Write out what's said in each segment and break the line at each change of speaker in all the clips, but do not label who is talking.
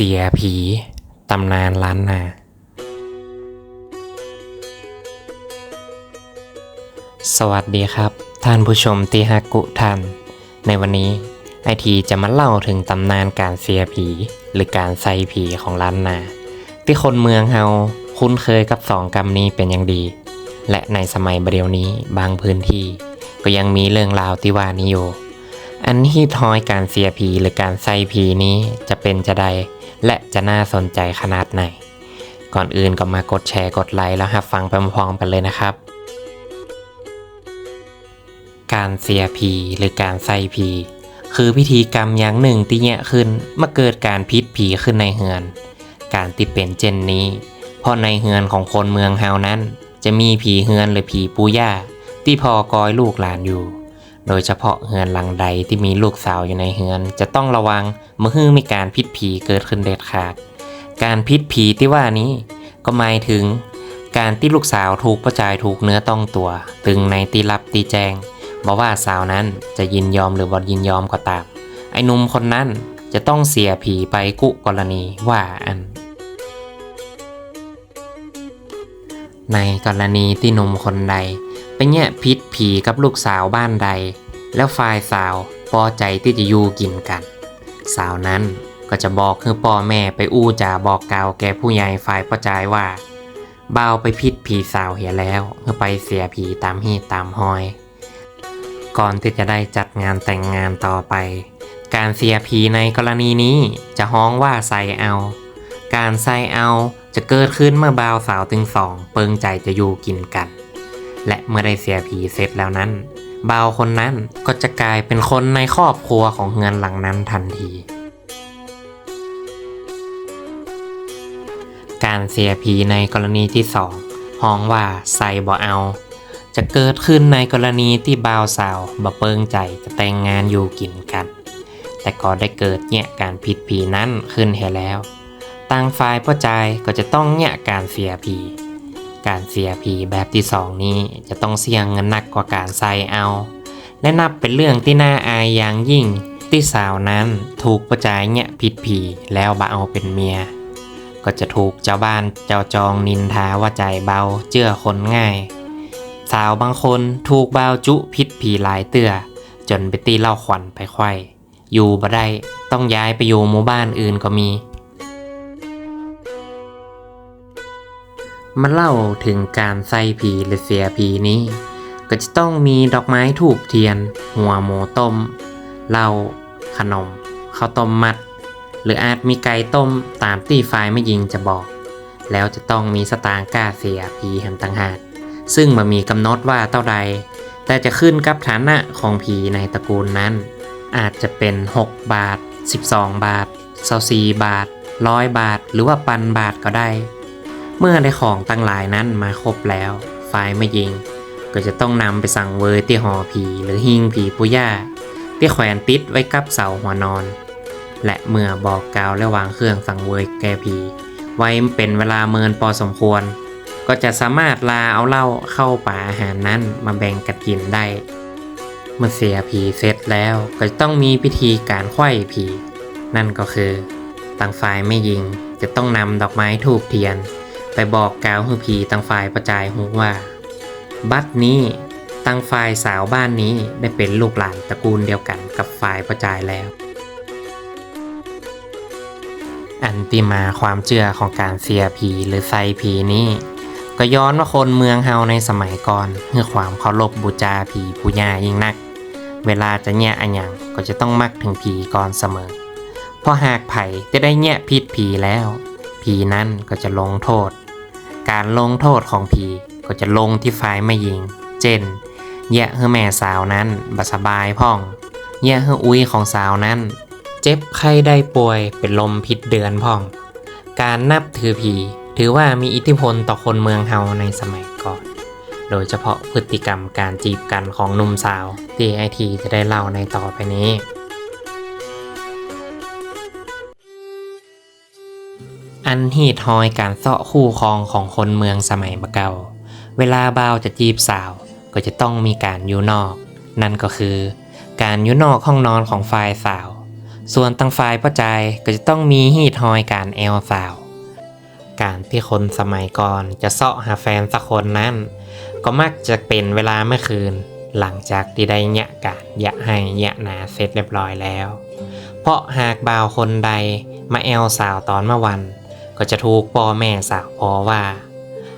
เสียผี ตำนานล้านนา สวัสดีครับ ท่านผู้ชมที่ฮักกุท่าน ในวันนี้ไอทีจะมาเล่าถึงตำนานการเสียผี หรือการใส่ผีของล้านนา ที่คนเมืองเฮาคุ้นเคยกับสองกรรมนี้เป็นอย่างดี และในสมัยเดียวนี้บางพื้นที่ ก็ยังมีเรื่องราวที่ว่านี้อยู่อันที่ทอยการเสียผีหรือการใส่ผีนี้จะเป็นจะใด และจะน่าสนใจขนาดไหน ก่อนอื่นก็มากดแชร์กดไลค์แล้วรับฟังไปพร้อมๆกันเลยนะครับ การเสียผีหรือการใส่ผีคือพิธีกรรมอย่างหนึ่งที่แยะขึ้นเมื่อเกิดการพิษผีขึ้นในเฮือน การที่เป็นเจนนี้ เพราะในเฮือนของคนเมืองเฮานั้น จะมีผีเฮือนหรือผีปูย่าที่พอกอยลูกหลานอยู่ โดยเฉพาะเฮือนหลังใดที่มีลูกสาวอยู่ในเฮือน จะต้องระวังเมื่อฮือมีการพิษผีเกิดขึ้นเด็ดขาด การพิษผีที่ว่านี้ ก็หมายถึง การที่ลูกสาวถูกประจายถูกเนื้อต้องตัว ตึงในตีรับตีแจงบอกว่าสาวนั้นจะยินยอมหรือบ่ยินยอมก็ตาม ไอ้หนุ่มคนนั้นจะต้องเสียผีไปกุกรณีว่าอัน ในกรณีที่หนุ่มคนใด ไปแย่พิษผีกับลูกสาวบ้านใด แล้วฝ่ายสาวพอใจที่จะอยู่กินกัน สาวนั้นก็จะบอกคือพ่อแม่ไปอู้จาบอกกล่าวแก่ผู้ใหญ่ฝ่ายประจายว่าบ่าวไปพิษผีสาวเหียแล้วเพื่อไปเสียผีตามฮีตตามหอย ก่อนที่จะได้จัดงานแต่งงานต่อไป การเสียผีในกรณีนี้จะฮ้องว่าใส่เอา การใส่เอาจะเกิดขึ้นเมื่อบ่าวสาวถึงสอง เปิงใจจะอยู่กินกัน และเมื่อได้เสียผีเสร็จแล้วนั้นบ่าวคนนั้นก็จะกลายเป็นคนในครอบครัวของเฮือนหลังนั้นทันที การเสียผีในกรณีที่สองฮ้องว่าใส่บ่เอา จะเกิดขึ้นในกรณีที่บ่าวสาวบ่เปิงใจจะแต่งงานอยู่กินกัน แต่ก็ได้เกิดเนี่ยการผิดผีนั้นขึ้นให้แล้วต่างฝ่ายพ่อใจายก็จะต้องเนี่ยการเสียผี การเสียผีแบบที่สองนี้จะต้องเสี่ยงเงินหนักกว่าการใส่เอา และนับเป็นเรื่องที่น่าอายอย่างยิ่ง ที่สาวนั้นถูกประจายเนี่ยผิดผีแล้วบ่เอาเป็นเมีย ก็จะถูกเจ้าบ้านเจ้าจองนินทาว่าใจเบาเจื้อคนง่าย สาวบางคนถูกบ่าวจุพิษผีหลายเตือจนไปตีเล่าขวัญไปไขว้อยู่บ่ได้ต้องย้ายไปอยู่หมู่บ้านอื่นก็มี มาเล่าถึงการใส่ผีหรือเสียผีนี้ ก็จะต้องมีดอกไม้ถูกเทียน หัวหมูต้มเหล้าขนมข้าวต้มมัด หรืออาจมีไก่ต้มตามที่ฝ่ายไม่ยิงจะบอก แล้วจะต้องมีสตางค์กล้าเสียผีแหมต่างหากซึ่งมันมีกำหนดว่าเท่าใด แต่จะขึ้นกับฐานะของผีในตระกูลนั้น อาจจะเป็น 6 บาท 12 บาท24บาท 100 บาท หรือว่าปันบาทก็ได้ เมื่อได้ของตั้งหลายนั้นมาครบแล้วฝ่ายไม่ยิง ก็จะต้องนำไปสั่งเวยที่หอผีหรือหิ้งผีปุย่าที่แขวนติดไว้กับเสาหัวนอน และเมื่อบอกกล่าวและวางเครื่องสั่งเวยแก่ผี ไว้เป็นเวลาเมินพอสมควร ก็จะสามารถลาเอาเหล้าเข้าป่าอาหารนั้นมาแบ่งกันกินได้ เมื่อเสียผีเสร็จแล้วก็จะต้องมีพิธีการไขว้ผี นั่นก็คือ ต่างฝ่ายไม่ยิงจะต้องนำดอกไม้ทูบเทียน ไปบอกกล่าวให้ผีต่างฝ่ายประจายหูว่า บัดนี้ต่างฝ่ายสาวบ้านนี้ได้เป็นลูกหลานตระกูลเดียวกันกับฝ่ายประจายแล้ว อันที่มาความเชื่อของการเสียผีหรือใส่ผีนี้ก็ย้อนว่าคนเมืองเฮาในสมัยก่อนเพื่อความเคารพบูชาผีผู้ย่ายิ่งนัก เวลาจะแย่อันยังก็จะต้องมักถึงผีก่อนเสมอ เพราะหากไผ่จะได้แย่พิษผีแล้ว ผีนั้นก็จะลงโทษ การลงโทษของผีก็จะลงที่ฝ่ายไม่ยิง เช่นแย่ให้แม่สาวนั้นบสบายพ่องแย่ให้อุ้ยของสาวนั้น เจ็บไข้ได้ป่วยเป็นลมพิษเดือนพ่อง การนับถือผีถือว่ามีอิทธิพลต่อคนเมืองเฮาในสมัยก่อน โดยเฉพาะพฤติกรรมการจีบกันของหนุ่มสาวที่ไอทีจะได้เล่าในต่อไปนี้ อันฮีดฮอยการเสาะคู่ครองของคนเมืองสมัยบะเกาเวลาบ่าวจะจีบสาว ก็จะต้องมีการอยู่นอก นั่นก็คือ การอยู่นอกห้องนอนของฝ่ายสาว ส่วนตั้งฝ่ายประจก็จะต้องมีฮีดฮอยการแอลสาว การที่คนสมัยก่อนจะเสาะหาแฟนสักคนนั้น ก็มักจะเป็นเวลาเมื่อคืน หลังจากที่ได้ยะการยะให้ยะหนาเสร็จเรียบร้อยแล้ว เพราะหากบ่าวคนใดมาแอลสาวตอนเมื่อวัน ก็จะถูกพ่อแม่สาวพอว่า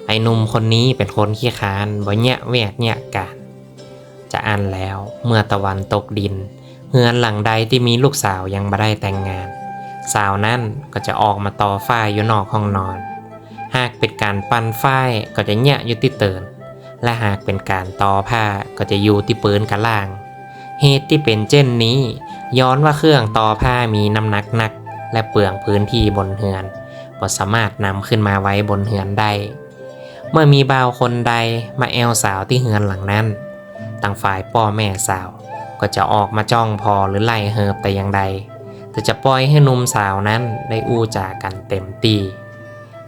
ไอ้หนุ่มคนนี้เป็นคนขี้คานบ่แยะแวกแยะการจะอันแล้วเมื่อตะวันตกดินเฮือนหลังใดที่มีลูกสาวยังไม่ได้แต่งงาน สาวนั่นก็จะออกมาต่อฝ้ายอยู่นอกห้องนอน หากเป็นการปั้นฝ้ายก็จะแยะอยู่ที่เตินและหากเป็นการต่อผ้าก็จะอยู่ที่ปืนกระล่าง เหตุที่เป็นเช่นนี้ ย้อนว่าเครื่องต่อผ้ามีน้ำหนักหนัก และเปลืองพื้นที่บนเฮือน บ่สามารถนำขึ้นมาไว้บนเฮือนได้ เมื่อมีบ่าวคนใดมาแอลสาวที่เฮือนหลังนั้น ต่างฝ่ายพ่อแม่สาว ก็จะออกมาจ้องพอหรือไล่เหิบแต่อย่างใด แต่จะปล่อยให้นุ่มสาวนั้นได้อู้จากันเต็มตี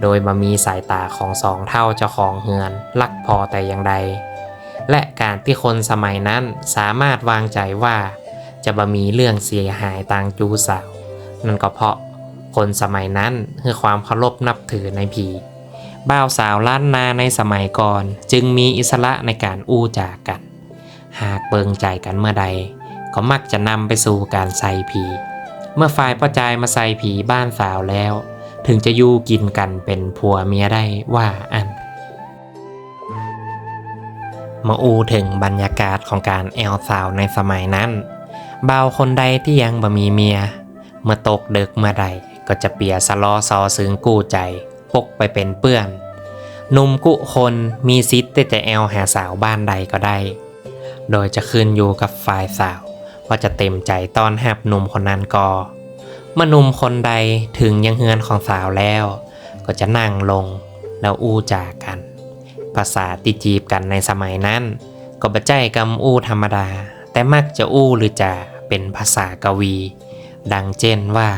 โดยมามีสายตาของสองเท่าเจ้าของเฮือนลักพอแต่อย่างใด และการที่คนสมัยนั้นสามารถวางใจว่า จะบ่มีเรื่องเสียหายต่างจูสาว นั่นก็เพราะ คนสมัยนั้นคือความเคารพนับถือในผีบ่าวสาวล้านนาในสมัยก่อนจึงมีอิสระในการอู้จากัน หากเบิงใจกันเมื่อใด ก็มักจะนำไปสู่การใส่ผี เมื่อฝ่ายประจายมาใส่ผีบ้านสาวแล้ว ถึงจะอยู่กินกันเป็นผัวเมียได้ว่าอัน มาอูถึงบรรยากาศของการแอลสาวในสมัยนั้นบ่าวคนใดที่ยังบ่มีเมีย เมื่อตกเดึกเมื่อใด ก็จะเปียสลอซอซึ้งกู้ใจ ปกไปเป็นเปื้อนหนุ่มกุคนมีสิทธิ์จะแอลหาสาวบ้านใดก็ได้ โดยจะขึ้นอยู่กับฝ่ายสาว ว่าจะเต็มใจต้อนรับหนุ่มคนนั้นก็เมื่อหนุ่มคนใดถึงยังเฮือนของสาวแล้ว ก็จะนั่งลงแล้วอู้จากัน ภาษาติจีบกันในสมัยนั้น ก็บะใจกำอู้ธรรมดา แต่มักจะอู้หรือจะเป็นภาษากวี ดังเช่นว่า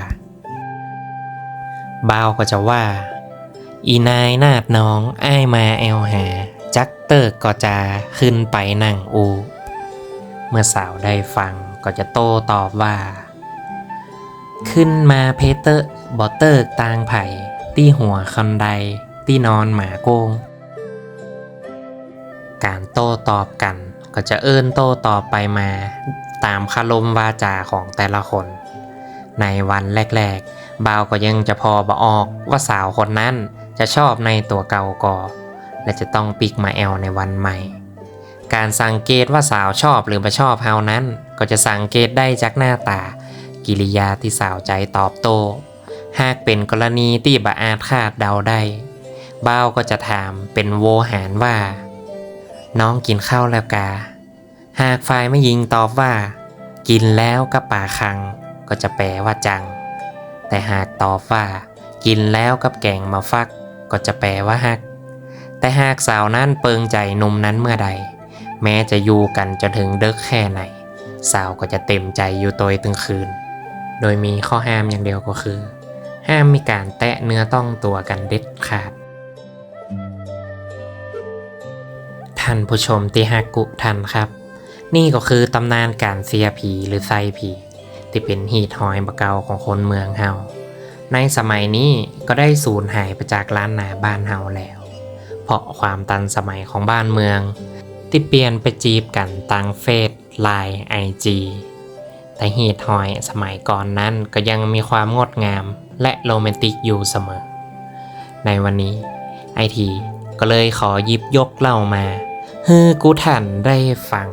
บ่าวก็จะว่า อีนายนาดน้องอ้ายมาแอลหา จักเติกก็จะขึ้นไปนั่งอู เมื่อสาวได้ฟังก็จะโต้ตอบว่า ขึ้นมาเพเตอร์บอเตอร์ตางไผ่ ตี้หัวคันใด ตี้นอนหมาโกง การโต้ตอบกันก็จะเอื้นโต้ตอบไปมา ตามคารมวาจาของแต่ละคน ในวันแรก ๆ บ่าวก็ยังจะพอบออกว่าสาวคนนั้นจะชอบในตัวเก่าก่อ และจะต้องปิกมาแอลในวันใหม่ การสังเกตว่าสาวชอบหรือไม่ชอบเฮานั้น ก็จะสังเกตได้จากหน้าตา กิริยาที่สาวใจตอบโต้ หากเป็นกรณีที่บาอาจคาดเดาได้บ่าวก็จะถามเป็นโวหารว่า น้องกินข้าวแล้วกา หากฝ่ายไม่ยิงตอบว่า กินแล้วกับป่าคัง ก็จะแปลว่าจัง แต่หากต่อบว่า กินแล้วกับแกงมาฟัก ก็จะแปลว่าฮัก แต่หากสาวนั้นเปิงใจหนุ่มนั้นเมื่อใด แม้จะอยู่กันจนถึงเดึกแค่ไหน สาวก็จะเต็มใจอยู่ตัวตึงคืน โดยมีข้อห้ามอย่างเดียวก็คือ ห้ามมีการแตะเนื้อต้องตัวกันเด็ดขาดท่านผู้ชมที่ฮักกุทันครับ นี่ก็คือตำนานการเสียผีหรือไซผี ที่เป็นหีดหอยบะเกาของคนเมืองเฮาในสมัยนี้ก็ได้สูญหายไปจากล้านนาบ้านเฮาแล้ว เพราะความตันสมัยของบ้านเมือง ที่เปลี่ยนไปจีบกันทางเฟซไลน์ไอจีแต่หีดหอยสมัยก่อนนั้นก็ยังมีความงดงามและโรแมนติกอยู่เสมอ ในวันนี้ไอทีก็เลยขอยิบยกเล่ามาฮือกูทันได้ฟัง